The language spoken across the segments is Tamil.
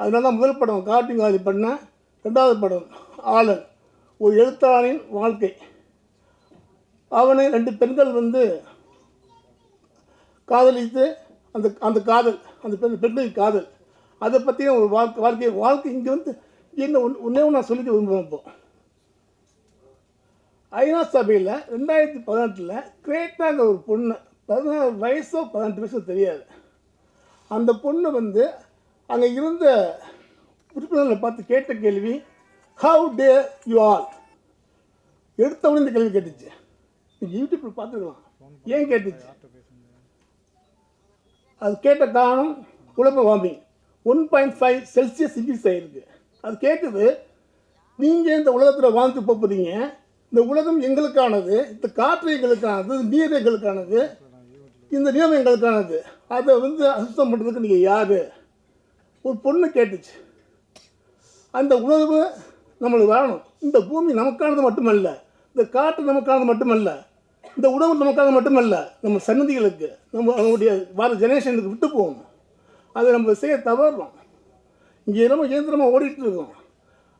அதனால தான் முதல் படம் காட்டிங்காதி பண்ண ரெண்டாவது படம் ஆளன். ஒரு எழுத்தாளனின் வாழ்க்கை. அவனை ரெண்டு பெண்கள் வந்து காதலித்து அந்த அந்த காதல் அந்த பெண் பெண்களின் காதல். அதை பற்றியும் ஒரு வாழ்க்கை வாழ்க்கை வாழ்க்கை இங்கே வந்து என்ன ஒன்று ஒன்றே ஒன்று நான் சொல்லிக்க விரும்புகிறேன் இப்போ. ஐநா சபையில் ரெண்டாயிரத்தி பதினெட்டில் கிரேட்டாங்கிற ஒரு பொண்ணு பதினாறு வயசோ பதினெட்டு வயசோ தெரியாது. அந்த பொண்ணு வந்து அங்கே இருந்த உறுப்பினர்களை பார்த்து கேட்ட கேள்வி ஹவு டே யூ ஆல் எடுத்தவனே இந்த கேள்வி கேட்டுச்சு. நீங்கள் யூடியூப்பில் பார்த்துக்கலாம். ஏன் கேட்டுச்சு? அது கேட்ட காரணம் குழப்ப warming one point five celsius increase ஆகிருக்கு அது கேட்குது நீங்கள் இந்த உலகத்தில் வாழ்ந்து போகிறீங்க இந்த உலகம் எங்களுக்கானது இந்த காற்று எங்களுக்கானது நீர் எங்களுக்கானது இந்த நிலம் எங்களுக்கானது. அதை வந்து அசுத்தம் பண்ணுறதுக்கு நீங்கள் யார்? ஒரு பொண்ணு கேட்டுச்சு. அந்த உணர்வு நம்மளுக்கு வரணும். இந்த பூமி நமக்கானது மட்டுமல்ல இந்த காற்று நமக்கானது மட்டுமல்ல இந்த உணவு நமக்கானது மட்டுமல்ல நம்ம சன்னதிகளுக்கு நம்ம நம்முடைய வர ஜெனரேஷனுக்கு விட்டு போகணும். அதை நம்ம செய்ய தவறுறோம் இங்கே நம்ம இயந்திரமாக ஓடிட்டு இருக்கோம்.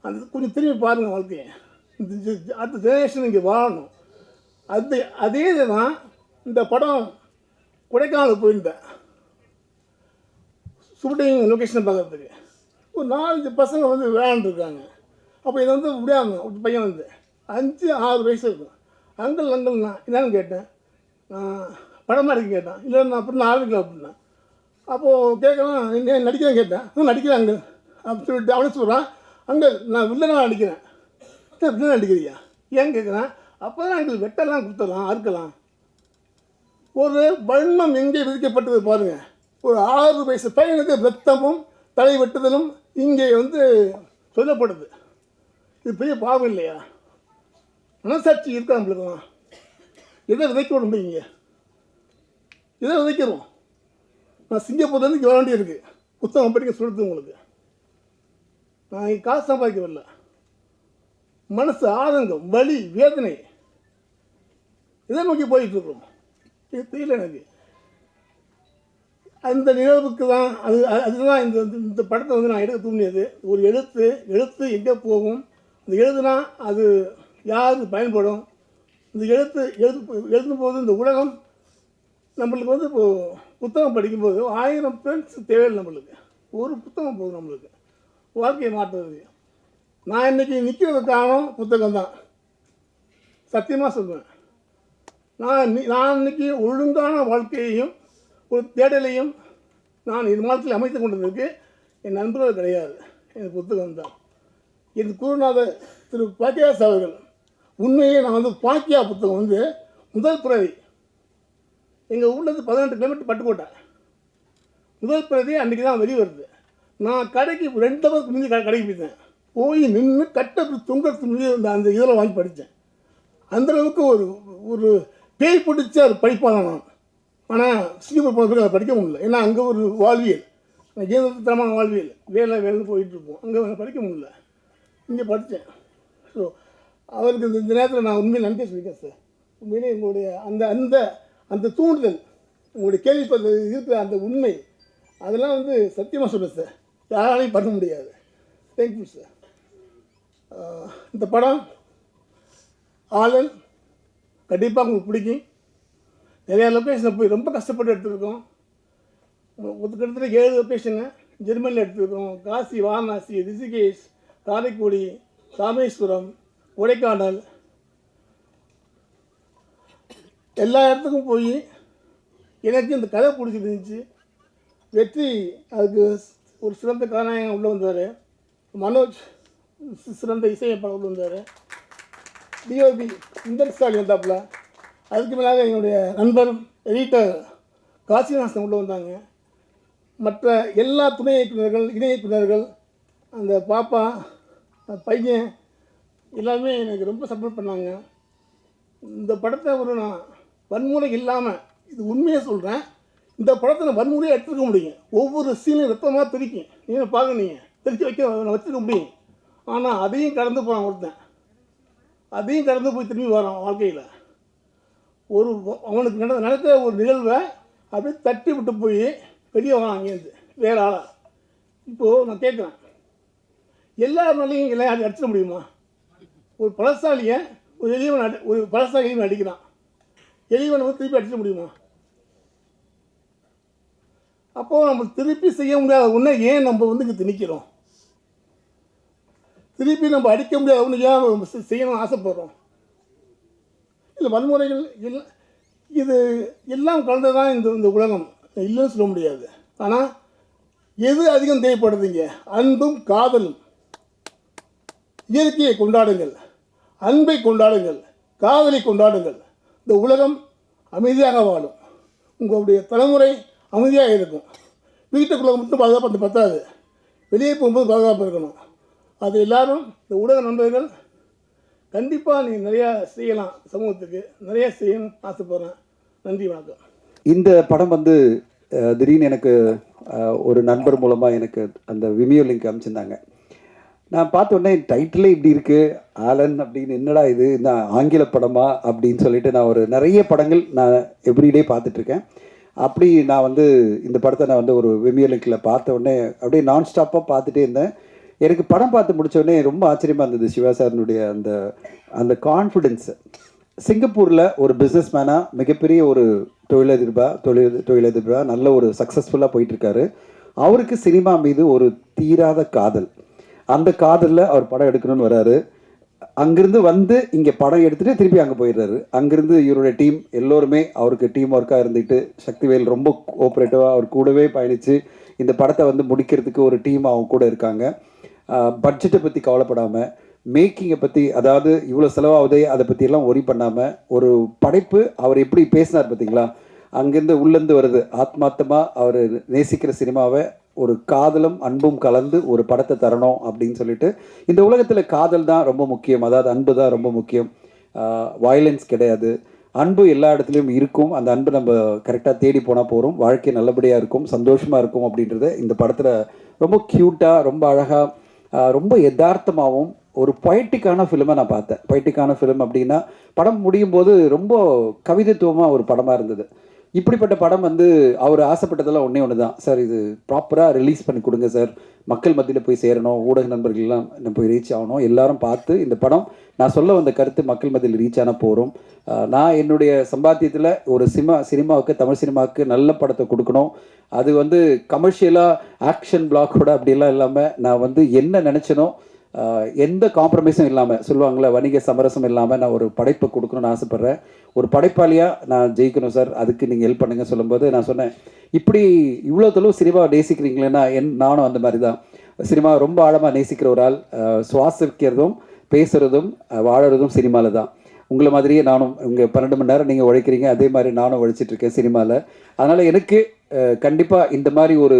அந்த கொஞ்சம் திரும்பி பாருங்கள் வாழ்க்கையை. இந்த ஜெ- அடுத்த ஜெனரேஷன் இங்கே வாழணும். அது அதே இதுதான் இந்த படம் கொடைக்கானல் போயிருந்தேன். ஷூட்டிங் லொக்கேஷனை பார்க்கறதுக்கு. ஒரு நாலஞ்சு பசங்க வந்து விளையாண்டுருக்காங்க. அப்போ இதை வந்து விடாங்க ஒரு பையன் வந்து அஞ்சு ஆறு வயசு இருக்கும். அங்கிள் அங்கிள் என்னன்னு கேட்டேன். நான் படமாக இருக்கு கேட்டான். இல்லை நான் அப்படி நான் ஆரம்பிக்கல அப்படின்னா. அப்போது கேட்கலாம் என்ன நடிக்கிறேன் கேட்டேன். நான் நடிக்கிறேன் அங்கிள். அப்படின்னு சொல்லிட்டு அவனே சொல்கிறான் அங்கிள் நான் வில்லனாக நடிக்கிறேன். "என்ன நடிக்கிறியா? ஏன் கேட்குறேன் அப்போ தான் எங்களுக்கு வெட்டெல்லாம் குத்தலாம் அறுக்கலாம். ஒரு வன்மம் எங்கே விதிக்கப்பட்டது பாருங்கள் ஒரு ஆறு வயசு பையனுக்கு ரத்தமும் தலை வெட்டுதலும் இங்கே வந்து சொல்லப்படுது. இது பெரிய பாவம் இல்லையா? மனசாட்சி இருக்கா நம்மளுக்குலாம் எதை விதைக்க முடியுங்க இங்கே எதை விதைக்கிறோம்? நான் சிங்கப்பூர்லேருந்து இங்கே வர வேண்டியிருக்கு புத்தகம் படிக்க சொல்லுது உங்களுக்கு. நான் இங்கே காசு சம்பாதிக்க வரல மனசு ஆதங்கம் வலி வேதனை இதை நோக்கி போயிட்டு இருக்கிறோம். இது தெரியல எனக்கு. அந்த நிகழ்வுக்கு தான் அது அது- அதுதான் இந்த இந்த- இந்த படத்தை வந்து நான் எடுக்க தூண்டியது. ஒரு எழுத்து எழுத்து எங்கே போகும் இந்த எழுதுனா அது யாருக்கு பயன்படும் இந்த எழுத்து எழுது எழுதும்போது இந்த உலகம் நம்மளுக்கு வந்து இப்போது புத்தகம் படிக்கும்போது ஆயிரம் ஃப்ரெண்ட்ஸ் தேவையில்லை நம்மளுக்கு. ஒரு புத்தகம் போதும் நம்மளுக்கு. வாழ்க்கையை மாற்றுறது. நான் இன்னைக்கு நிற்கிறது காரணம் புத்தகம் தான். சத்தியமாக சொல்லுவேன் நான் நான் இன்றைக்கி ஒழுங்கான வாழ்க்கையையும் ஒரு தேடலையும் நான் இது மாதத்தில் அமைத்து கொண்டதற்கு என் நண்பர்கள் கிடையாது. என் புத்தகம் தான் என் குருநாதர் திரு பாக்கியாஸ் அவர்கள் உண்மையே நான் வந்து பாக்கியா புத்தகம் வந்து முதல் பிரதி எங்கள் ஊர்லேருந்து பதினெட்டு கிலோமீட்டர் பட்டுக்கோட்டை. முதல் பிரதி அன்றைக்கி தான் வெளியே வருது. நான் கடைக்கு ரெண்டு ஹவருக்கு முந்தி கடை கடைக்கு போயிட்டேன். போய் நின்று கட்டப்பட்டு தொங்கறதுக்கு முந்தி அந்த அந்த இதில் வாங்கி படித்தேன். அந்தளவுக்கு ஒரு ஒரு பேய் பிடிச்ச ஒரு படிப்பாளன் நான். ஆனால் சிங்கப்பூர் போன பிறகு அதை படிக்க முடியல. ஏன்னா அங்கே ஒரு வாழ்வியல். இயந்திரத்தனமான வாழ்வியல். வேலை வேலைன்னு போயிட்டுருப்போம். இருப்போம் அங்கே படிக்க முடியல. இங்கே படித்தேன். ஸோ அவருக்கு இந்த- நேரத்தில் நான் உண்மையை நன்றி சொல்லிக்கிறேன் சார் உண்மையிலே உங்களுடைய அந்த அந்த அந்த தூண்டுதல் உங்களுடைய கேள்விப்பட்ட இருக்கிற அந்த உண்மை அதெல்லாம் வந்து சத்தியமாக சொல்கிறேன் சார் யாராலையும் பண்ண முடியாது. தேங்க்யூ சார் இந்த படம் ஆலன் கண்டிப்பாக உங்களுக்கு பிடிக்கும். நிறையா லொக்கேஷனில் போய் ரொம்ப கஷ்டப்பட்டு எடுத்துருக்கோம். ஒரு கிட்டத்தட்ட ஏழு லொக்கேஷனு ஜெர்மனியில் எடுத்துருக்கோம். காசி வாரணாசி ரிஷிகேஷ் காரைக்குடி ராமேஸ்வரம் கொடைக்கானல். எல்லா இடத்துக்கும் போய் எனக்கு இந்த கதை பிடிச்சிருந்துச்சு வெற்றி அதுக்கு ஒரு சிறந்த கதாநாயகன் உள்ளே வந்தார். மனோஜ் சிறந்த இசையமைப்பாளர் உள்ள வந்தார். டிஓபி இந்தர் ஸ்டாலின் வந்தாப்புல. அதுக்கு மேலாக என்னுடைய நண்பர் எடிட்டர் காசிநாசன் உள்ளே வந்தாங்க. மற்ற எல்லா துணை இயக்குநர்கள் இணை இயக்குநர்கள் அந்த பாப்பா பையன் எல்லாமே எனக்கு ரொம்ப சப்போர்ட் பண்ணாங்க. இந்த படத்தை ஒரு நான் வன்முறை இல்லாமல் இது உண்மையாக சொல்கிறேன் இந்த படத்தை நான் வன்முறையாக எடுத்துக்க முடியும். ஒவ்வொரு சீனும் ரத்தமாக தெரிக்கும். நீங்கள் பார்க்க நீங்கள் பிரித்து வைக்க நான் வச்சுக்க முடியும். ஆனால் அதையும் கடந்து போகிறான் ஒருத்தன். அதையும் கடந்து போய் திரும்பி வரான் வாழ்க்கையில். ஒரு அவனுக்கு நட நடக்கிற ஒரு நிகழ்வை அப்படியே தட்டி விட்டு போய் வெளியே வரான் அங்கேருந்து வேறு ஆளாக இப்போது நான் கேட்குறேன் எல்லாருனாலையும் இல்லை அடி- அடிச்சிட முடியுமா? ஒரு பழசாலியை ஒரு எளியவன் அடி ஒரு பலசாலி எளியவன் அடிக்கிறான். எளியவன் வந்து திருப்பி அடிச்சிட முடியுமா? அப்போது நம்ம திருப்பி செய்ய முடியாத ஒன்றை ஏன் நம்ம வந்து இங்கே திணிக்கிறோம்? திருப்பி நம்ம அடிக்க முடியாத ஒன்று ஏன் செய்யணும்னு ஆசைப்படுறோம்? இந்த வன்முறைகள் எல்லாம் இது எல்லாம் கலந்து தான் இந்த இந்த உலகம். இல்லைன்னு சொல்ல முடியாது. ஆனால் எது அதிகம் தேவைப்படுதுங்க? அன்பும் காதலும். இயற்கையை கொண்டாடுங்கள். அன்பை கொண்டாடுங்கள். காதலை கொண்டாடுங்கள். இந்த உலகம் அமைதியாக வாழும். உங்களுடைய தலைமுறை அமைதியாக இருக்கும். வீட்டுக்குள்ளே மட்டும் பாதுகாப்பு பத்தாது. வெளியே போகும்போது பாதுகாப்பு இருக்கணும். அது எல்லாரும் இந்த ஊடக நண்பர்கள் கண்டிப்பாக நீங்கள் நிறையா செய்யலாம் சமூகத்துக்கு. நிறையா செய்யணும்னு ஆசைப்பட்றேன் நன்றி வணக்கம். இந்த படம் வந்து திடீர்னு எனக்கு ஒரு நண்பர் மூலமாக எனக்கு அந்த விமியோ லிங்க் அமைச்சிருந்தாங்க. நான் பார்த்த உடனே டைட்டிலே இப்படி இருக்குது ஆலன் அப்படின்னு என்னடா இது? நான் ஆங்கில படமா? அப்படின்னு சொல்லிட்டு நான் ஒரு நிறைய படங்கள் நான் எவ்ரிடே பார்த்துட்ருக்கேன் அப்படி நான் வந்து இந்த படத்தை நான் வந்து ஒரு விமியோ லிங்கில் பார்த்த உடனே அப்படியே நான் ஸ்டாப்பாக பார்த்துட்டே இருந்தேன். எனக்கு படம் பார்த்து முடித்தோடனே ரொம்ப ஆச்சரியமாக இருந்தது சிவா சாரினுடைய அந்த அந்த கான்ஃபிடென்ஸ் சிங்கப்பூரில் ஒரு பிஸ்னஸ் மேனாக மிகப்பெரிய ஒரு தொழிலதிபா தொழில் தொழிலதிபரா நல்ல ஒரு சக்ஸஸ்ஃபுல்லாக போயிட்டுருக்காரு. அவருக்கு சினிமா மீது ஒரு தீராத காதல். அந்த காதலில் அவர் படம் எடுக்கணும்னு வராரு. அங்கேருந்து வந்து இங்கே படம் எடுத்துகிட்டு திருப்பி அங்கே போயிடுறாரு. அங்கேருந்து இவருடைய டீம் எல்லோருமே அவருக்கு டீம் ஒர்க்காக இருந்துட்டு சக்திவேல் ரொம்ப கோஆப்ரேட்டிவாக அவர் கூடவே பயணித்து இந்த படத்தை வந்து முடிக்கிறதுக்கு ஒரு டீம் அவங்க கூட இருக்காங்க. பட்ஜெட்டை பற்றி கவலைப்படாமல் மேக்கிங்கை பற்றி அதாவது இவ்வளோ செலவாகுதே அதை பற்றியெல்லாம் ஒரி பண்ணாமல் ஒரு படைப்பு அவர் எப்படி பேசினார் பார்த்தீங்களா அங்கேருந்து உள்ளேருந்து வருது. ஆத்மார்த்தமாக அவர் நேசிக்கிற சினிமாவை ஒரு காதலும் அன்பும் கலந்து ஒரு படத்தை தரணும் அப்படின்னு சொல்லிட்டு இந்த உலகத்தில் காதல் தான் ரொம்ப முக்கியம். அதாவது அன்பு தான் ரொம்ப முக்கியம். வயலன்ஸ் கிடையாது. அன்பு எல்லா இடத்துலையும் இருக்கும். அந்த அன்பு நம்ம கரெக்டாக தேடி போனால் போகிறோம் வாழ்க்கை நல்லபடியாக இருக்கும் சந்தோஷமாக இருக்கும் அப்படின்றத இந்த படத்தில் ரொம்ப க்யூட்டாக ரொம்ப அழகாக ரொம்ப யதார்த்தமாகவும் ஒரு பொய்டிக்கான ஃபிலிமை நான் பார்த்தேன். பொய்டிக்கான ஃபிலிம் அப்படின்னா படம் முடியும் போது ரொம்ப கவிதைத்துவமாக ஒரு படமாக இருந்தது. இப்படிப்பட்ட படம் வந்து அவர் ஆசைப்பட்டதெல்லாம் ஒன்றே ஒன்று தான் சார் இது ப்ராப்பராக ரிலீஸ் பண்ணி கொடுங்க சார். மக்கள் மத்தியில் போய் சேரணும் ஊடக நண்பர்கள்லாம் நம்ம போய் ரீச் ஆகணும் எல்லாரும் பார்த்து இந்த படம் நான் சொல்ல வந்த கருத்து மக்கள் மத்தியில் ரீச் ஆனால் போகிறோம் நான் என்னுடைய சம்பாத்தியத்தில் ஒரு சினிமா சினிமாவுக்கு தமிழ் சினிமாவுக்கு நல்ல படத்தை கொடுக்கணும். அது வந்து கமர்ஷியலாக ஆக்ஷன் பிளாக்கோட அப்படிலாம் இல்லாமல் நான் வந்து என்ன நினச்சனோ எந்த காம்ப்ரமைஸும் இல்லாமல் சொல்லுவாங்களே வணிக சமரசம் இல்லாமல் நான் ஒரு படைப்பை கொடுக்கணும்னு ஆசைப்பட்றேன். ஒரு படைப்பாளியாக நான் ஜெயிக்கணும் சார் அதுக்கு நீங்கள் ஹெல்ப் பண்ணுங்க சொல்லும்போது நான் சொன்னேன் இப்படி இவ்வளோ தொலைவு சினிமாவை நேசிக்கிறீங்களேன்னா என் நானும் அந்த மாதிரி தான் சினிமா ரொம்ப ஆழமாக நேசிக்கிற ஒரு ஆள் சுவாசிக்கிறதும் பேசுகிறதும் வாழறதும் சினிமாவில் தான். உங்களை மாதிரியே நானும் இங்கே பன்னெண்டு மணி நேரம் நீங்கள் உழைக்கிறீங்க அதே மாதிரி நானும் உழைச்சிட்ருக்கேன் சினிமாவில் அதனால் எனக்கு கண்டிப்பாக இந்த மாதிரி ஒரு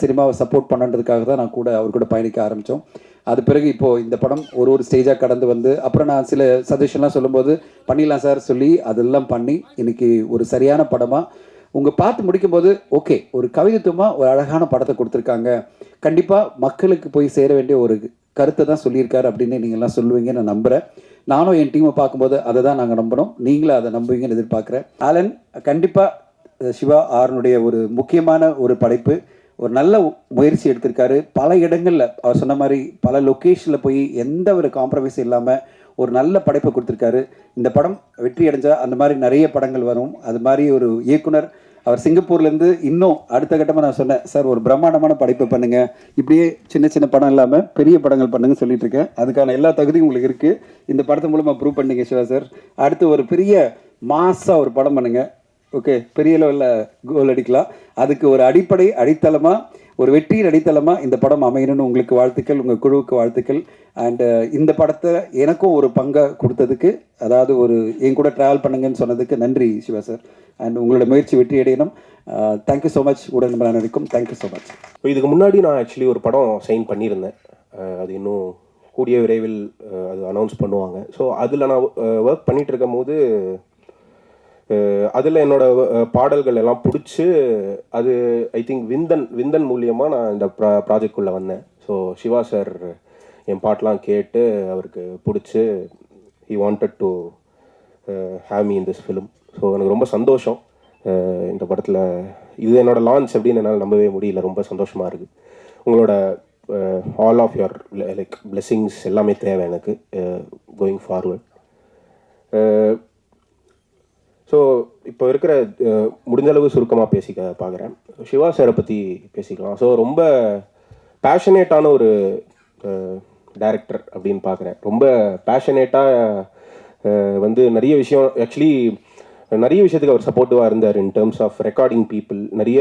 சினிமாவை சப்போர்ட் பண்ணுன்றதுக்காக தான் நான் கூட அவர் கூட பயணிக்க ஆரம்பித்தோம் அது பிறகு இப்போது இந்த படம் ஒரு ஒரு ஸ்டேஜாக கடந்து வந்து அப்புறம் நான் சில சஜஷன்லாம் சொல்லும்போது பண்ணிடலாம் சார் சொல்லி அதெல்லாம் பண்ணி இன்னைக்கு ஒரு சரியான படமாக உங்கள் பார்த்து முடிக்கும்போது ஓகே ஒரு கவிதைத்துவமாக ஒரு அழகான படத்தை கொடுத்துருக்காங்க. கண்டிப்பாக மக்களுக்கு போய் சேர வேண்டிய ஒரு கருத்தை தான் சொல்லியிருக்காரு அப்படின்னு நீங்கள்லாம் சொல்லுவீங்கன்னு நான் நம்புகிறேன் நானும் என் டீமை பார்க்கும்போது அதை தான் நாங்கள் நம்புகிறோம் நீங்களும் அதை நம்புவீங்கன்னு எதிர்பார்க்குறேன். ஆலன் கண்டிப்பாக சிவா ஆரனுடைய ஒரு முக்கியமான ஒரு படைப்பு. ஒரு நல்ல முயற்சி எடுத்திருக்காரு. பல இடங்களில் அவர் சொன்ன மாதிரி பல லொக்கேஷனில் போய் எந்த ஒரு காம்ப்ரமைஸும் இல்லாமல் ஒரு நல்ல படைப்பை கொடுத்துருக்காரு. இந்த படம் வெற்றி அடைஞ்சால் அந்த மாதிரி நிறைய படங்கள் வரும். அது மாதிரி ஒரு இயக்குனர் அவர் சிங்கப்பூர்லேருந்து இன்னும் அடுத்த கட்டமாக நான் சொன்னேன் சார் ஒரு பிரம்மாண்டமான படைப்பை பண்ணுங்கள் இப்படியே சின்ன சின்ன படம் இல்லாமல் பெரிய படங்கள் பண்ணுங்கன்னு சொல்லிட்டு இருக்கேன். அதுக்கான எல்லா தகுதியும் உங்களுக்கு இருக்குது இந்த படத்து மூலமாக ப்ரூவ் பண்ணீங்க சிவா சார். அடுத்து ஒரு பெரிய மாசாக ஒரு படம் பண்ணுங்கள் ஓகே பெரிய லெவலில் கோல் அடிக்கலாம். அதுக்கு ஒரு அடிப்படை அடித்தளமாக ஒரு வெற்றியின் அடித்தளமாக இந்த படம் அமையணும்னு உங்களுக்கு வாழ்த்துக்கள் உங்கள் குழுவுக்கு வாழ்த்துக்கள். அண்டு இந்த படத்தை எனக்கும் ஒரு பங்கை கொடுத்ததுக்கு அதாவது ஒரு என் கூட ட்ராவல் பண்ணுங்கன்னு சொன்னதுக்கு நன்றி சிவா சார் அண்ட் உங்களோட முயற்சி வெற்றி அடையணும். தேங்க்யூ ஸோ மச் உடன் நம்பர் அனைவருக்கும் தேங்க்யூ ஸோ மச் இப்போ இதுக்கு முன்னாடி நான் ஆக்சுவலி ஒரு படம் சைன் பண்ணியிருந்தேன். அது இன்னும் கூடிய விரைவில் அது அனௌன்ஸ் பண்ணுவாங்க. ஸோ அதில் நான் ஒர்க் பண்ணிகிட்டு இருக்கும் போது அதில் என்னோட பாடல்கள் எல்லாம் பிடிச்சி அது ஐ திங்க் விந்தன் விந்தன் மூலியமாக நான் இந்த ப்ரா ப்ராஜெக்ட்குள்ளே வந்தேன். ஸோ சிவா சார் என் பாட்டெலாம் கேட்டு அவருக்கு பிடிச்சி he wanted to have me in this film so எனக்கு ரொம்ப சந்தோஷம். இந்த படத்தில் இது என்னோடய லான்ச் அப்படின்னு என்னால் நம்பவே முடியல. ரொம்ப சந்தோஷமாக இருக்குது உங்களோட all of your like blessings எல்லாமே தேவை எனக்கு கோயிங் ஃபார்வர்ட் ஸோ இப்போ இருக்கிற முடிஞ்சளவு சுருக்கமாக பேசிக்க பார்க்குறேன் சிவா சாரை பற்றி பேசிக்கலாம். ஸோ ரொம்ப பேஷனேட்டான ஒரு டைரக்டர் அப்படின்னு பார்க்குறேன் ரொம்ப பேஷனேட்டாக வந்து நிறைய விஷயம் ஆக்சுவலி நிறைய விஷயத்துக்கு அவர் சப்போர்ட்டிவாக இருந்தார் in terms of recording people நிறைய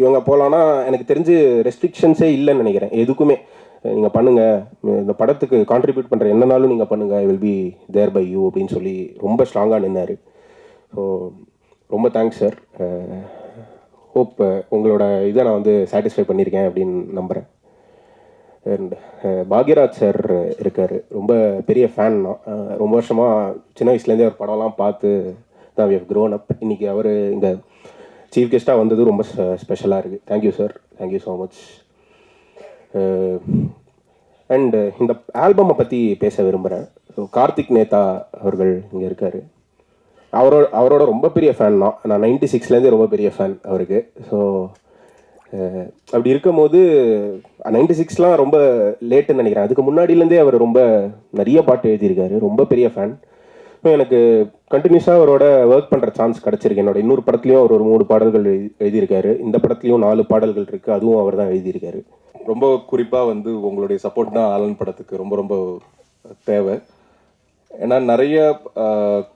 இவங்க போகலான்னா எனக்கு தெரிஞ்சு ரெஸ்ட்ரிக்ஷன்ஸே இல்லைன்னு நினைக்கிறேன். எதுக்குமே. நீங்கள் பண்ணுங்கள் இந்த படத்துக்கு கான்ட்ரிபியூட் பண்ணுற என்னனாலும் நீங்கள் பண்ணுங்கள் I will be there by you அப்படின்னு சொல்லி ரொம்ப ஸ்ட்ராங்காக நின்னார். ஸோ ரொம்ப தேங்க்ஸ் சார் ஹோப் உங்களோட இதை நான் வந்து சாட்டிஸ்ஃபை பண்ணியிருக்கேன் அப்படின்னு நம்புகிறேன் அண்ட் uh, பாக்யராஜ் சார் இருக்கார். ரொம்ப பெரிய ஃபேன் தான் uh, ரொம்ப வருஷமாக சின்ன வயசுலேருந்தே அவர் படம்லாம் பார்த்து தான் வி ஹவ் க்ரோன் அப் இன்றைக்கி அவர் இந்த சீஃப் கெஸ்ட்டாக வந்தது ரொம்ப ஸ்பெஷலாக இருக்குது thank you sir thank you so much and இந்த ஆல்பமை பற்றி பேச விரும்புகிறேன் ஸோ கார்த்திக் நேதா அவர்கள் இங்கே இருக்கார். அவரோட அவரோட ரொம்ப பெரிய ஃபேன் தான். நான் நைன்டி சிக்ஸ்லேருந்தே ரொம்ப பெரிய ஃபேன் அவருக்கு. ஸோ அப்படி இருக்கும்போது நைன்டி சிக்ஸ்லாம் ரொம்ப லேட்டுன்னு நினைக்கிறேன். அதுக்கு முன்னாடியிலேருந்தே அவர் ரொம்ப நிறைய பாட்டு எழுதியிருக்காரு. ரொம்ப பெரிய ஃபேன் எனக்கு கண்டினியூஸாக அவரோட ஒர்க் பண்ணுற சான்ஸ் கிடச்சிருக்கு. என்னோட இன்னொரு படத்துலையும் அவர் ஒரு மூணு பாடல்கள் எழுதி எழுதியிருக்காரு. இந்த படத்துலையும் நாலு பாடல்கள் இருக்குது அதுவும் அவர் தான் எழுதியிருக்காரு. ரொம்ப குறிப்பாக வந்து உங்களுடைய சப்போர்ட் தான் ஆலன் படத்துக்கு ரொம்ப ரொம்ப தேவை. ஏன்னா நிறைய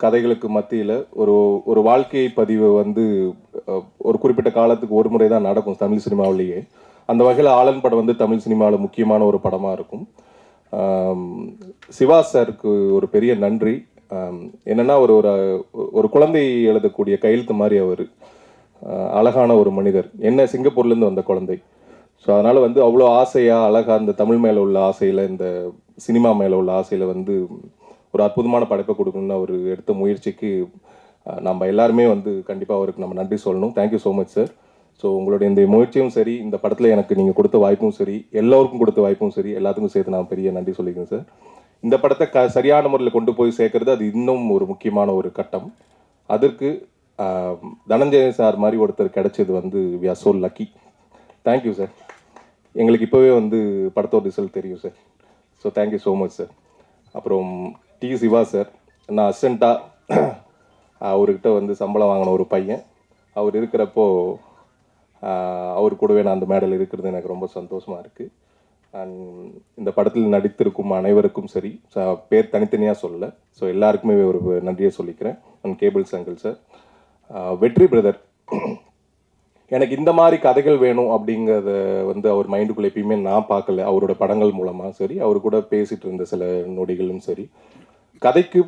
கதைகளுக்கு மத்தியில் ஒரு ஒரு வாழ்க்கை பதிவு வந்து ஒரு குறிப்பிட்ட காலத்துக்கு ஒரு முறை தான் நடக்கும் தமிழ் சினிமாவிலேயே. அந்த வகையில் ஆலன் படம் வந்து தமிழ் சினிமாவில் முக்கியமான ஒரு படமாக இருக்கும். சிவா சாருக்கு ஒரு பெரிய நன்றி. என்னென்னா ஒரு ஒரு ஒரு குழந்தை எழுதக்கூடிய கையெழுத்து மாதிரி அவர். அழகான ஒரு மனிதர். என்ன சிங்கப்பூர்லேருந்து வந்த குழந்தை. ஸோ அதனால் வந்து அவ்வளோ ஆசையாக அழகாக அந்த தமிழ் மேலே உள்ள ஆசையில் இந்த சினிமா மேலே உள்ள ஆசையில் வந்து ஒரு அற்புதமான படைப்பை கொடுக்கணும்னு அவர் எடுத்த முயற்சிக்கு நம்ம எல்லாருமே வந்து கண்டிப்பாக அவருக்கு நம்ம நன்றி சொல்லணும். Thank you so much sir so உங்களுடைய இந்த முயற்சியும் சரி இந்த படத்தில் எனக்கு நீங்கள் கொடுத்த வாய்ப்பும் சரி எல்லோருக்கும் கொடுத்த வாய்ப்பும் சரி எல்லாத்துக்கும் சேர்த்து நான் பெரிய நன்றி சொல்லிக்கிறேன் சார் இந்த படத்தை க சரியான முறையில் கொண்டு போய் சேர்க்கறது அது இன்னும் ஒரு முக்கியமான ஒரு கட்டம். அதற்கு தனஞ்சயன் சார் மாதிரி ஒருத்தர் கிடைச்சது வந்து we are so lucky thank you sir எங்களுக்கு இப்போவே வந்து படத்தோட ரிசல்ட் தெரியும் sir so thank you so much sir அப்புறம் டி. சிவா சார். நான் அசண்டாக அவர்கிட்ட வந்து சம்பளம் வாங்கின ஒரு பையன். அவர் இருக்கிறப்போ அவர் கூடவே நான் அந்த மேடல் இருக்கிறது எனக்கு ரொம்ப சந்தோஷமாக இருக்குது அண்ட் இந்த படத்தில் நடித்திருக்கும் அனைவருக்கும் சரி ச- பேர் தனித்தனியாக சொல்லலை ஸோ எல்லாருக்குமே ஒரு நன்றியை சொல்லிக்கிறேன். And cable Sankar sir. Vetri brother. எனக்கு இந்த மாதிரி கதைகள் வேணும் அப்படிங்கிறத வந்து அவர் மைண்டுக்குள்ளே எப்பயுமே நான் பார்க்கல. அவரோட படங்கள் மூலமாக சரி அவர் கூட பேசிகிட்டு இருந்த சில நொடிகளும் சரி. கதைக்கு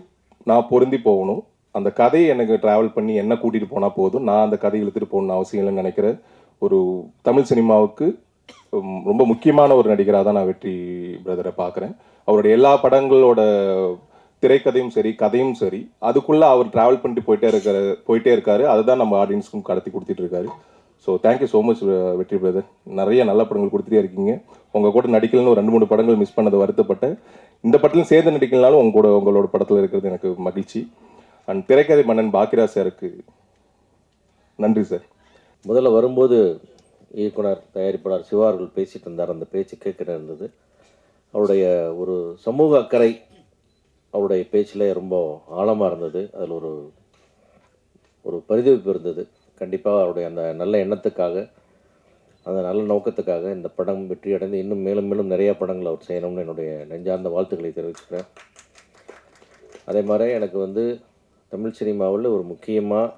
நான் பொருந்தி போகணும். அந்த கதையை எனக்கு ட்ராவல் பண்ணி என்ன கூட்டிகிட்டு போனால் போதும். நான் அந்த கதையை இழுத்துட்டு போகணும்னு அவசியம் இல்லைன்னு நினைக்கிற ஒரு தமிழ் சினிமாவுக்கு ரொம்ப முக்கியமான ஒரு நடிகராக தான் நான் வெற்றி பிரதரை பார்க்குறேன். அவருடைய எல்லா படங்களோட திரைக்கதையும் சரி கதையும் சரி அதுக்குள்ளே அவர் ட்ராவல் பண்ணிட்டு போயிட்டே இருக்கிற போயிட்டே இருக்காரு. அதுதான் நம்ம ஆடியன்ஸ்க்கும் கடத்தி கொடுத்துட்டு இருக்காரு. So thank you so much Vetri brother. நிறைய நல்ல படங்கள் கொடுத்துட்டே இருக்கீங்க. உங்கள் கூட நடிக்கலன்னு ஒரு ரெண்டு மூணு படங்கள் மிஸ் பண்ணது வருத்தப்பட்டேன். இந்த படத்தில் சேர்ந்து நடிக்கலனாலும் உங்க கூட உங்களோட படத்தில் இருக்கிறது எனக்கு மகிழ்ச்சி. அண்ட் திரைக்கதை மன்னன் பாக்கியராஜ் சாருக்கு நன்றி சார். முதல்ல வரும்போது இயக்குனர் தயாரிப்பாளர் சிவா அவர்கள் பேசிட்டு இருந்தார். அந்த பேச்சு கேட்கிற இருந்தது. அவருடைய ஒரு சமூக அக்கறை அவருடைய பேச்சில் ரொம்ப ஆழமாக இருந்தது. அதில் ஒரு ஒரு பரிதவிப்பு இருந்தது. கண்டிப்பாக அவருடைய அந்த நல்ல எண்ணத்துக்காக அந்த நல்ல நோக்கத்துக்காக இந்த படம் வெற்றி அடைந்து இன்னும் மேலும் மேலும் நிறையா படங்கள் அவர் செய்யணும்னு என்னுடைய நெஞ்சார்ந்த வாழ்த்துக்களை தெரிவிச்சுக்கிறேன். அதே மாதிரி எனக்கு வந்து தமிழ் சினிமாவில் ஒரு முக்கியமாக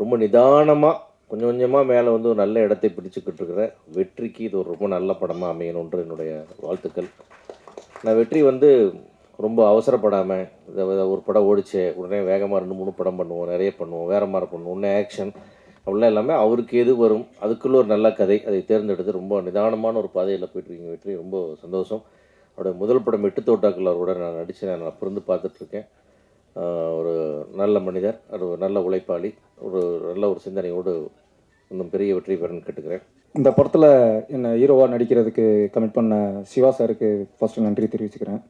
ரொம்ப நிதானமாக கொஞ்சம் கொஞ்சமாக மேலே வந்து ஒரு நல்ல இடத்தை பிடிச்சிக்கிட்டு இருக்கிற வெற்றிக்கு இது ஒரு ரொம்ப நல்ல படமாக அமையணுன்ற என்னுடைய வாழ்த்துக்கள். நான் வெற்றி வந்து ரொம்ப அவசரப்படாமல் ஒரு படம் ஓடிச்சே உடனே வேகமாக ரெண்டு மூணு படம் பண்ணுவோம் நிறைய பண்ணுவோம் வேறு மாதிரி பண்ணுவோம் உடனே ஆக்ஷன் அப்படிலாம் எல்லாமே அவருக்கு எது வரும் அதுக்குள்ள ஒரு நல்ல கதை அதை தேர்ந்தெடுத்து ரொம்ப நிதானமான ஒரு பாதையில் போயிட்டுருக்கீங்க வெற்றி ரொம்ப சந்தோஷம். அவருடைய முதல் படம் எட்டு தோட்டாக்கள் அவரோட நான் நடித்து நான் புரிந்து பார்த்துட்ருக்கேன் ஒரு நல்ல மனிதர் ஒரு நல்ல உழைப்பாளி ஒரு நல்ல ஒரு சிந்தனையோடு இன்னும் பெரிய வெற்றி பெறன்னு கேட்டுக்கிறேன். இந்த படத்தில் என்னை ஹீரோவாக நடிக்கிறதுக்கு கமிட் பண்ண சிவா சாருக்கு ஃபஸ்ட்டு நன்றி தெரிவிச்சுக்கிறேன்.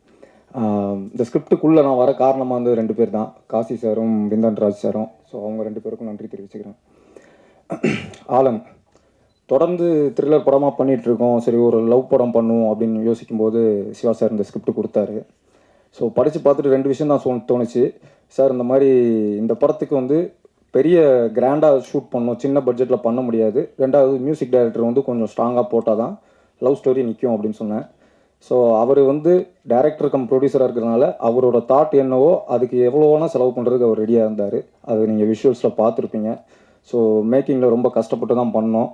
இந்த ஸ்கிரிப்டுக்குள்ளே நான் வர காரணமாக வந்து ரெண்டு பேர் தான். காசி சாரும் விந்தன் ராஜ் சாரும். ஸோ அவங்க ரெண்டு பேருக்கும் நன்றி தெரிவிச்சுக்கிறேன். ஆலன் தொடர்ந்து த்ரில்லர் படமாக பண்ணிகிட்ருக்கோம் இருக்கோம். சரி ஒரு லவ் படம் பண்ணுவோம் அப்படின்னு யோசிக்கும்போது சிவா சார் இந்த ஸ்கிரிப்ட் கொடுத்தாரு. ஸோ படித்து பார்த்துட்டு ரெண்டு விஷயம் தான் சொல் தோணுச்சு. சார் இந்த மாதிரி இந்த படத்துக்கு வந்து பெரிய கிராண்டாக ஷூட் பண்ணோம் சின்ன பட்ஜெட்டில் பண்ண முடியாது. ரெண்டாவது மியூசிக் டைரக்டர் வந்து கொஞ்சம் ஸ்ட்ராங்காக போட்டால் தான் லவ் ஸ்டோரி நிற்கும் அப்படின்னு சொன்னேன். ஸோ அவர் வந்து டைரக்டர் கம் ப்ரொடியூசராக இருக்கிறனால அவரோட தாட் என்னவோ அதுக்கு எவ்வளோனா செலவு பண்ணுறதுக்கு அவர் ரெடியாக இருந்தார். அது நீங்கள் விஷுவல்ஸில் பார்த்துருப்பீங்க. ஸோ மேக்கிங்கில் ரொம்ப கஷ்டப்பட்டு தான் பண்ணோம்.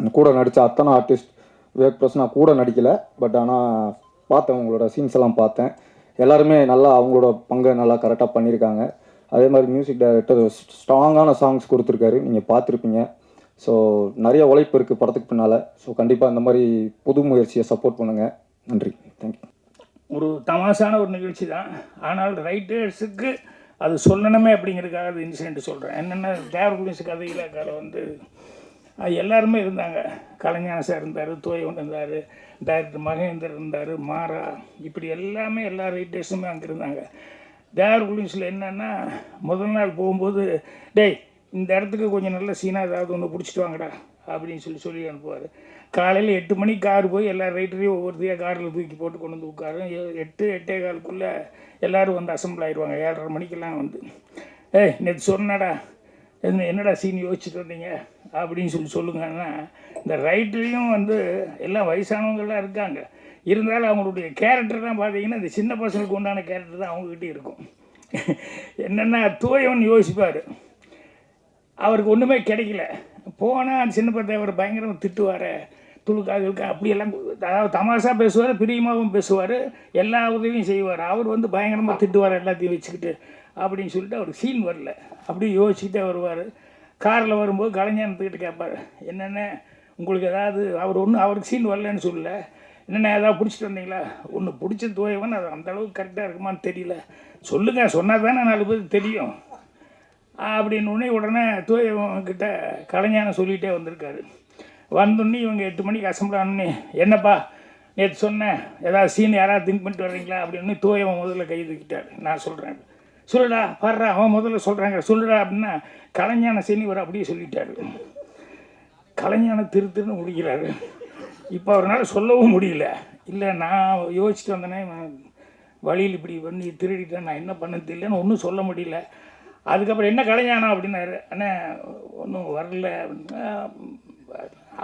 கூட நடித்த அத்தனை ஆர்டிஸ்ட் விவேக் ப்ளஸ் நான் கூட நடிக்கலை. பட் ஆனால் பார்த்தேன் உங்களோட சீன்ஸ் எல்லாம் பார்த்தேன். எல்லாருமே நல்லா அவங்களோட பங்கை நல்லா கரெக்டாக பண்ணியிருக்காங்க. அதே மாதிரி மியூசிக் டைரக்டர் ஸ்ட்ராங்கான சாங்ஸ் கொடுத்துருக்காரு. நீங்கள் பார்த்துருப்பீங்க. ஸோ நிறைய உழைப்பு இருக்குது படத்துக்கு பின்னால். ஸோ கண்டிப்பாக இந்த மாதிரி புது முயற்சியை சப்போர்ட் பண்ணுங்கள் நன்றி. தேங்க்யூ ஒரு தமாசான ஒரு நிகழ்ச்சி தான். ஆனால் ரைட்டர்ஸுக்கு அது சொல்லணுமே அப்படிங்கிறதுக்காக அது இன்சிடென்ட் சொல்கிறேன் என்னென்ன தேவகுலிஸ் கதையில் கதை வந்து எல்லாருமே இருந்தாங்க. கலைஞான சார் இருந்தார் தோயவன் இருந்தார் டைரக்டர் மகேந்தர் இருந்தார் மாறா இப்படி எல்லாமே எல்லா ரைட்டர்ஸுமே அங்கே இருந்தாங்க. தேவகுலிஸில் என்னென்னா முதல் நாள் போகும்போது டேய் இந்த இடத்துக்கு கொஞ்சம் நல்ல சீனாக ஏதாவது ஒன்று பிடிச்சிட்டு வாங்கடா அப்படின்னு சொல்லி சொல்லி அனுப்புவார். காலையில் எட்டு மணிக்கு கார் போய் எல்லா ரைட்டரையும் ஒவ்வொருத்தையாக காரில் தூக்கி போட்டு கொண்டு வந்து உட்காரு. எட்டு எட்டே காலுக்குள்ளே எல்லோரும் வந்து அசம்பிள் ஆயிடுவாங்க ஏழரை மணிக்கெல்லாம் வந்து ஏய் நேற்று சொன்னடா என்ன என்னடா சீன் யோசிச்சுட்டு வந்தீங்க? அப்படின்னு சொல்லி சொல்லுங்கன்னா இந்த ரைட்லேயும் வந்து எல்லாம் வயசானவங்களாம் இருக்காங்க. இருந்தாலும் அவங்களுடைய கேரக்டர் தான் பார்த்தீங்கன்னா இந்த சின்ன பசங்களுக்கு உண்டான கேரக்டர் தான் அவங்கக்கிட்ட இருக்கும். என்னென்னா தூயவன் யோசிப்பார். அவருக்கு ஒன்றுமே கிடைக்கல. போனால் சின்ன தேவர் பயங்கரமாக திட்டுவார். துளுக்காக இருக்கா அப்படியெல்லாம் அதாவது தமாஷாக பேசுவார் பிரியமாகவும் பேசுவார் எல்லா உதவியும் செய்வார். அவர் வந்து பயங்கரமாக திட்டுவார் எல்லாத்தையும் வச்சுக்கிட்டு அப்படின்னு சொல்லிட்டு அவர் சீன் வரல. அப்படியே யோசிச்சுக்கிட்டே வருவார். காரில் வரும்போது கலைஞானத்துக்கிட்ட கேட்பார் என்னென்ன உங்களுக்கு ஏதாவது அவர் ஒன்றும் அவருக்கு சீன் வரலன்னு சொல்லல. என்னென்ன ஏதாவது பிடிச்சிட்டு வந்தீங்களா? ஒன்று பிடிச்ச தோயவன் அது அந்தளவுக்கு கரெக்டாக இருக்குமான்னு தெரியல. சொல்லுங்கள் சொன்னால் தானே நாலு பேர் தெரியும். அப்படின்னு உடனே உடனே தூயவங்கிட்ட கலைஞானம் சொல்லிகிட்டே வந்திருக்காரு. வந்தோடனே இவங்க எட்டு மணிக்கு அசம்பிள் ஆனோடனே என்னப்பா நேற்று சொன்னேன் ஏதாவது சீன் யாராவது திங்க் பண்ணிட்டு வர்றீங்களா? அப்படின்னு தூயவன் முதல்ல கை தூக்கிட்டார். நான் சொல்கிறேன் சொல்லுடா பாடுறா அவன் முதல்ல சொல்கிறாங்க சொல்லுடா அப்படின்னா கலைஞான சீனி ஒரு அப்படியே சொல்லிட்டாரு. கலைஞான திரு திருன்னு முடிக்கிறாரு. இப்போ அவரால் சொல்லவும் முடியல. இல்லை நான் யோசிச்சுட்டு வந்தேனே வழியில் இப்படி பண்ணி திருடிட்டேன் நான் என்ன பண்ண தெரியலன்னு ஒன்றும் சொல்ல முடியல. அதுக்கப்புறம் என்ன கலைஞானம் அப்படின்னாரு அண்ணே ஒன்றும் வரல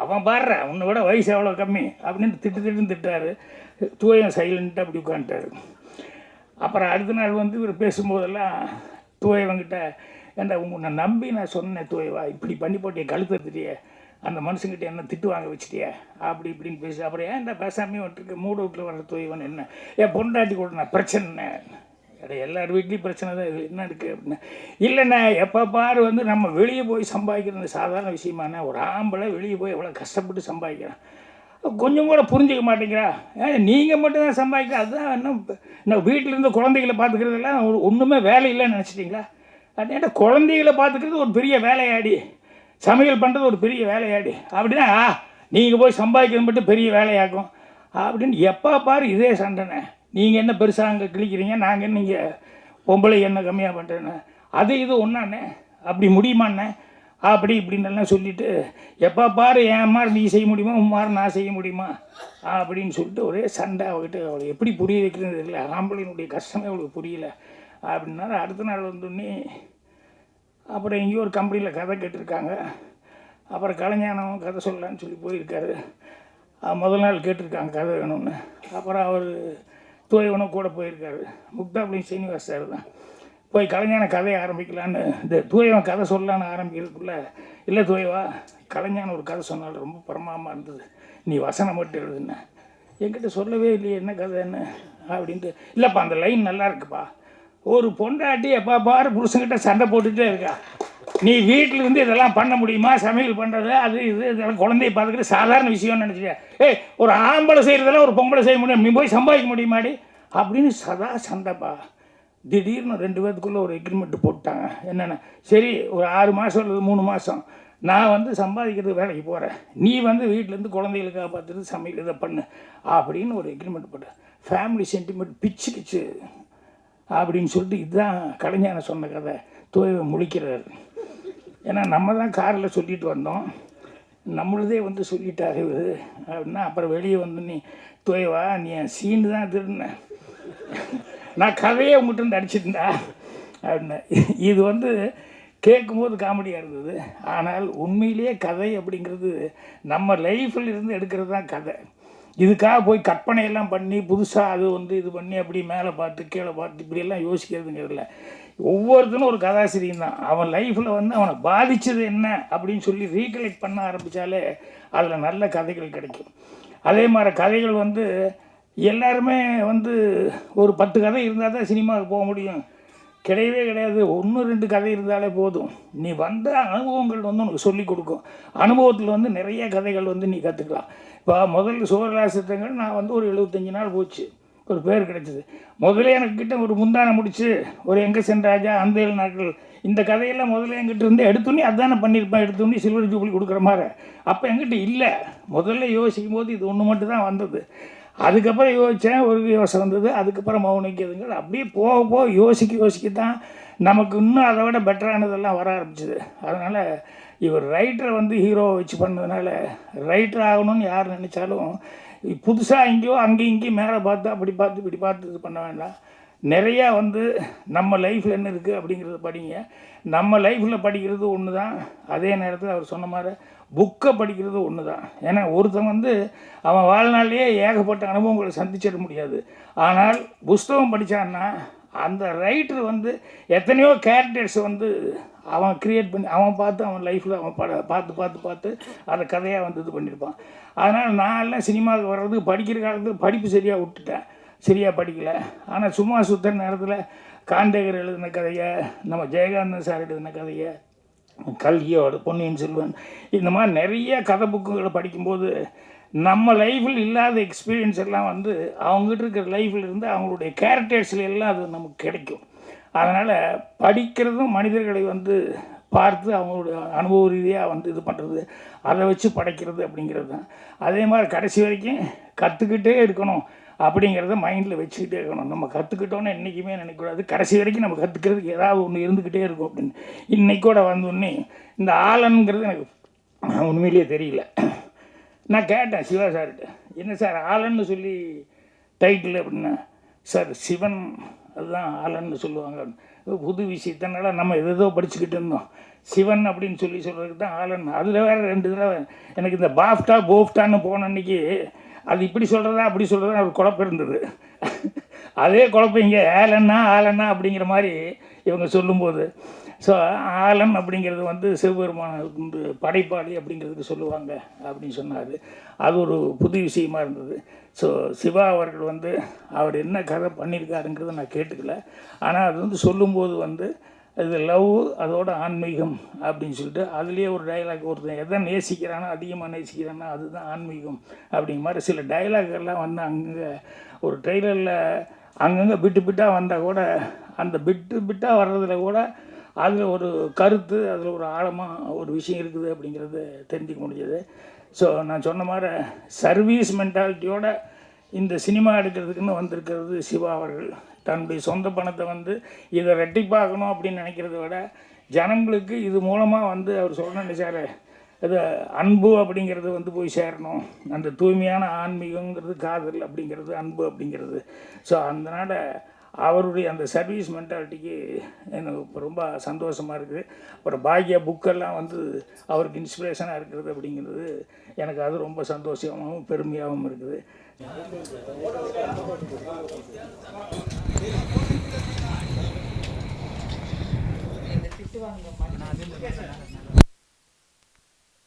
அவன் பாடுற உன்னை விட வயசு எவ்வளோ கம்மி அப்படின்னு திட்டு திட்டுன்னு திட்டாரு தூயம் சைலண்ட்டாக அப்படி உட்காந்துட்டாரு. அப்புறம் அடுத்த நாள் வந்து இவர் பேசும்போதெல்லாம் தூயவங்கிட்ட ஏன்டா உன்னை நம்பி நான் சொன்னேன் தூயவா இப்படி பண்ணி போட்டிய கழுத்து எடுத்துட்டியே அந்த மனுஷங்கிட்ட என்ன திட்டு வாங்க வச்சிட்டியே அப்படி இப்படின்னு பேசி. அப்புறம் ஏன்டா பேசாமே வந்துட்டு மூடு வீட்டில் வர தூயவன் என்ன? ஏன் பொண்டாட்டி கூட நான் பிரச்சனை அட எல்லார் வீட்லேயும் பிரச்சனை தான் இது. என்ன இருக்குது அப்படின்னு இல்லைண்ணே எப்போ பாரு வந்து நம்ம வெளியே போய் சம்பாதிக்கிறது சாதாரண விஷயமாண்ணே. ஒரு ஆம்பளை வெளியே போய் எவ்வளோ கஷ்டப்பட்டு சம்பாதிக்கிறான். கொஞ்சம் கூட புரிஞ்சுக்க மாட்டேங்கிறா. நீங்கள் மட்டும்தான் சம்பாதிக்கிற அதுதான் இன்னும் நான் வீட்டில் இருந்து குழந்தைகளை பார்த்துக்கிறதெல்லாம் ஒரு ஒன்றுமே வேலை இல்லைன்னு நினச்சிட்டிங்களா? அதேட்ட குழந்தைகளை பார்த்துக்கிறது ஒரு பெரிய வேலையாடி. சமையல் பண்ணுறது ஒரு பெரிய வேலையாடி. அப்படின்னா நீங்கள் போய் சம்பாதிக்கிறது மட்டும் பெரிய வேலையாகும் அப்படின்னு எப்போ பாரு இதே சண்டைண்ணே. நீங்கள் என்ன பெருசாக அங்கே கிழிக்கிறீங்க? நாங்கள் நீங்கள் பொம்பளை என்ன கம்மியாக பண்ணுறேன்னு அது இது ஒன்றாண்ணே அப்படி முடியுமாண்ணே? அப்படி இப்படின்னு சொல்லிவிட்டு சொல்லிட்டு எப்போ பாரு என் மாதிரி நீ செய்ய முடியுமா? உன் மாதிரி நான் செய்ய முடியுமா? அப்படின்னு சொல்லிட்டு ஒரே சண்டை அவகிட்ட அவளை எப்படி புரிய வைக்கிறது தெரியல. ஆம்பளையினுடைய கஷ்டமே அவளுக்கு புரியல. அப்படின்னாரு. அடுத்த நாள் வந்தோடனே அப்புறம் எங்கேயோ ஒரு கம்பெனியில் கதை கேட்டிருக்காங்க. அப்புறம் கலைஞானம் கதை சொல்லலான்னு சொல்லி போயிருக்காரு. முதல் நாள் கேட்டிருக்காங்க கதை வேணும்னு. அப்புறம் அவர் தூயவனும் கூட போயிருக்காரு. முக்தாபுலிங் சீனிவாஸ் சார் தான். போய் கலைஞான கதையை ஆரம்பிக்கலான்னு இந்த தூயவன் கதை சொல்லலான்னு ஆரம்பிக்கிறதுக்குள்ள இல்லை தூயவா கலைஞான ஒரு கதை சொன்னாலும் ரொம்ப பிரமாதமாக இருந்தது. நீ வசனம் மட்டும் எழுதுன என்கிட்ட சொல்லவே இல்லையே என்ன கதை என்ன அப்படின்ட்டு இல்லைப்பா அந்த லைன் நல்லா இருக்குப்பா. ஒரு பொண்டாட்டி எப்பா பாரு புருஷங்கிட்ட சண்டை போட்டுகிட்டே இருக்கா. நீ வீட்டில் இருந்து இதெல்லாம் பண்ண முடியுமா? சமையல் பண்ணுறது அது இது இதெல்லாம் குழந்தைய பார்த்துக்கிட்டு சாதாரண விஷயம்னு நினச்சிட்டியா? ஏய் ஒரு ஆம்பளை செய்கிறதெல்லாம் ஒரு பொம்பளை செய்ய முடியும். நீ போய் சம்பாதிக்க முடியுமாடி? அப்படின்னு சதா சண்டைப்பா திடீர்னு ரெண்டு பேர்த்துக்குள்ளே ஒரு எக்ரிமெண்ட் போட்டாங்க. என்னென்ன? சரி ஒரு ஆறு மாதம் அல்லது மூணு மாதம் நான் வந்து சம்பாதிக்கிறதுக்கு வேலைக்கு போகிறேன் நீ வந்து வீட்டிலேருந்து குழந்தைகளுக்காக பார்த்துட்டு சமையல் இதை பண்ணு. அப்படின்னு ஒரு எக்ரிமெண்ட் போட்டேன் ஃபேமிலி சென்டிமெண்ட் பிச்சு கிச்சு அப்படின்னு சொல்லிட்டு இதுதான் கலைஞான சொன்ன கதை. தூய முழிக்கிறார். ஏன்னா நம்ம தான் காரில் சொல்லிட்டு வந்தோம். நம்மளதே வந்து சொல்லிட்டாரு அப்படின்னா அப்புறம் வெளியே வந்து நீ துயவா? நீ என் சீனு தான் திருடின நான் கதையை உங்கள்கிட்ட இருந்து அடிச்சிருந்தா அப்படின்னு. இது வந்து கேட்கும்போது காமெடியாக இருந்தது. ஆனால் உண்மையிலேயே கதை அப்படிங்கிறது நம்ம லைஃப்பில் இருந்து எடுக்கிறது தான் கதை. இதுக்காக போய் கற்பனையெல்லாம் பண்ணி புதுசாக அது வந்து இது பண்ணி அப்படி மேலே பார்த்து கீழே பார்த்து இப்படியெல்லாம் யோசிக்கிறதுங்கிறதுல ஒவ்வொருத்தனும் ஒரு கதாசிரியம் தான். அவன் லைஃப்பில் வந்து அவனை பாதித்தது என்ன அப்படின்னு சொல்லி ரீகலெக்ட் பண்ண ஆரம்பித்தாலே அதில் நல்ல கதைகள் கிடைக்கும். அதே மாதிரி கதைகள் வந்து எல்லாருமே வந்து ஒரு பத்து கதை இருந்தால் தான் சினிமாவுக்கு போக முடியும். கிடையவே கிடையாது. ஒன்று ரெண்டு கதை இருந்தாலே போதும். நீ வந்த அனுபவங்கள் வந்து உனக்கு சொல்லிக் கொடுக்கும். அனுபவத்தில் வந்து நிறைய கதைகள் வந்து நீ கற்றுக்கலாம் இப்போ முதல்ல சுவரலாசத்தங்கள் நான் வந்து ஒரு எழுபத்தஞ்சி நாள் போச்சு. ஒரு பேர் கிடைச்சிது. முதல்ல எனக்கு கிட்ட ஒரு முந்தானை முடிச்சு ஒரு எங்கே சென்றாஜா அந்த ஏழு நாட்கள் இந்த கதையெல்லாம் முதல்ல என்கிட்ட இருந்து எடுத்தோன்னே அதுதானே பண்ணியிருப்பேன் எடுத்தோன்னே சில்வர் ஜூபிளி கொடுக்குற மாதிரி. அப்போ என்கிட்ட இல்லை. முதல்ல யோசிக்கும் போது இது ஒன்று மட்டும் தான் வந்தது. அதுக்கப்புறம் யோசித்தேன் ஒரு யோசனை வந்தது. அதுக்கப்புறம் மௌனிக்கிறதுங்கிறது அப்படியே போக போக யோசிக்க யோசிக்க தான் நமக்கு இன்னும் அதை விட பெட்டரானதெல்லாம் வர ஆரம்பிச்சது. அதனால் இவர் ரைட்டரை வந்து ஹீரோவை வச்சு பண்ணதுனால ரைட்டர் ஆகணும்னு யார் நினச்சாலும் புதுசாக எங்கேயோ அங்கேயும் இங்கேயும் மேலே பார்த்து அப்படி பார்த்து இப்படி பார்த்து இது பண்ண வேண்டாம். நிறையா வந்து நம்ம லைஃப்பில் என்ன இருக்குது அப்படிங்கிறத படிங்க. நம்ம லைஃப்பில் படிக்கிறது ஒன்று தான். அதே நேரத்தில் அவர் சொன்ன மாதிரி புக்கை படிக்கிறது ஒன்று தான். ஏன்னா ஒருத்தன் வந்து அவன் வாழ்நாளிலேயே ஏகப்பட்ட அனுபவங்களை சந்திச்சிட முடியாது. ஆனால் புஸ்தகம் படித்தான்னா அந்த ரைட்டர் வந்து எத்தனையோ கேரக்டர்ஸ் வந்து அவன் க்ரியேட் பண்ணி அவன் பார்த்து அவன் லைஃப்பில் அவன் பட பார்த்து பார்த்து பார்த்து அதை கதையாக வந்து இது பண்ணியிருப்பான். அதனால் நான் எல்லாம் சினிமாவுக்கு வர்றது படிக்கிற காலத்தில் படிப்பு சரியாக விட்டுட்டேன். சரியாக படிக்கலை. ஆனால் சும்மா சுத்த நேரத்தில் காண்டேகர் எழுதின கதையை நம்ம ஜெயகாந்தன் சார் எழுதின கதையை கல்கியோட பொன்னியின் செல்வன் இந்த மாதிரி நிறைய கதை புக்குகளை படிக்கும்போது நம்ம லைஃப்பில் இல்லாத எக்ஸ்பீரியன்ஸ் எல்லாம் வந்து அவங்ககிட்ட இருக்கிற லைஃப்பில் இருந்து அவங்களுடைய கேரக்டர்ஸில் எல்லாம் அது நமக்கு கிடைக்கும். அதனால் படிக்கிறதும் மனிதர்களை வந்து பார்த்து அவங்களுடைய அனுபவ ரீதியாக வந்து இது பண்ணுறது அதை வச்சு படைக்கிறது அப்படிங்கிறது தான். அதே மாதிரி கடைசி வரைக்கும் கற்றுக்கிட்டே இருக்கணும் அப்படிங்கிறத மைண்டில் வச்சுக்கிட்டே இருக்கணும். நம்ம கற்றுக்கிட்டோன்னு என்றைக்குமே நினைக்கக்கூடாது. கடைசி வரைக்கும் நம்ம கற்றுக்கிறதுக்கு ஏதாவது ஒன்று இருந்துக்கிட்டே இருக்கும் அப்படின்னு. இன்றைக்கூட வந்தோடனே இந்த ஆலனுங்கிறது எனக்கு உண்மையிலேயே தெரியல. நான் கேட்டேன் சிவா சார்கிட்ட. என்ன சார் ஆலன்னு சொல்லி டைட்டில் அப்படின்னா சார் சிவன் அதுதான் ஆலன்னு சொல்லுவாங்க. புது விஷயத்தினால நம்ம எதோ படிச்சுக்கிட்டு இருந்தோம். சிவன் அப்படின்னு சொல்லி சொல்கிறதுக்கு தான் ஆலன் அதில் வேறு ரெண்டு தடவை எனக்கு இந்த பாஃப்டா போஃப்டான்னு போன அன்னைக்கு அது இப்படி சொல்கிறதா அப்படி சொல்கிறதா ஒரு குழப்பம் இருந்தது. அதே குழப்பம் இங்கே ஏலன்னா ஆலன்னா அப்படிங்கிற மாதிரி இவங்க சொல்லும்போது ஸோ ஆலன் அப்படிங்கிறது வந்து சிவபெருமான வந்து படைப்பாளி அப்படிங்கிறதுக்கு சொல்லுவாங்க அப்படின்னு சொன்னார். அது ஒரு புது விஷயமா இருந்தது. ஸோ சிவா அவர்கள் வந்து அவர் என்ன கதை பண்ணியிருக்காருங்கிறத நான் கேட்டுக்கல. ஆனால் அது வந்து சொல்லும்போது வந்து இது லவ் அதோட ஆன்மீகம் அப்படின்னு சொல்லிட்டு அதுலேயே ஒரு டைலாக் ஒருத்தன் எதை நேசிக்கிறானோ அதிகமாக நேசிக்கிறானோ அதுதான் ஆன்மீகம் அப்படிங்கிற மாதிரி சில டைலாக் வந்து அங்கே ஒரு ட்ரெய்லரில் அங்கங்கே பிட்டு பிட்டாக வந்தால் கூட அந்த பிட்டு பிட்டாக வர்றதில் கூட அதில் ஒரு கருத்து அதில் ஒரு ஆழமாக ஒரு விஷயம் இருக்குது அப்படிங்கிறது தெரிஞ்சுக்க முடிஞ்சது. ஸோ நான் சொன்ன மாதிரி சர்வீஸ் மென்டாலிட்டியோட இந்த சினிமா எடுக்கிறதுக்குன்னு வந்திருக்கிறது சிவா அவர்கள். தன்னுடைய சொந்த பணத்தை வந்து இதை ரெட்டிப்பாக்கணும் அப்படின்னு நினைக்கிறத விட ஜனங்களுக்கு இது மூலமாக வந்து அவர் சொல்ல நினைச்சாரு இது அன்பு அப்படிங்கிறது வந்து போய் சேரணும். அந்த தூய்மையான ஆன்மீகங்கிறது காதல் அப்படிங்கிறது அன்பு அப்படிங்கிறது. ஸோ அதனால் அவருடைய அந்த சர்வீஸ் மென்டாலிட்டிக்கு எனக்கு இப்போ ரொம்ப சந்தோஷமாக இருக்குது. அப்புறம் பாக்கிய புக்கெல்லாம் வந்து அவருக்கு இன்ஸ்பிரேஷனாக இருக்கிறது அப்படிங்கிறது எனக்கு அது ரொம்ப சந்தோஷமாகவும் பெருமையாகவும் இருக்குது.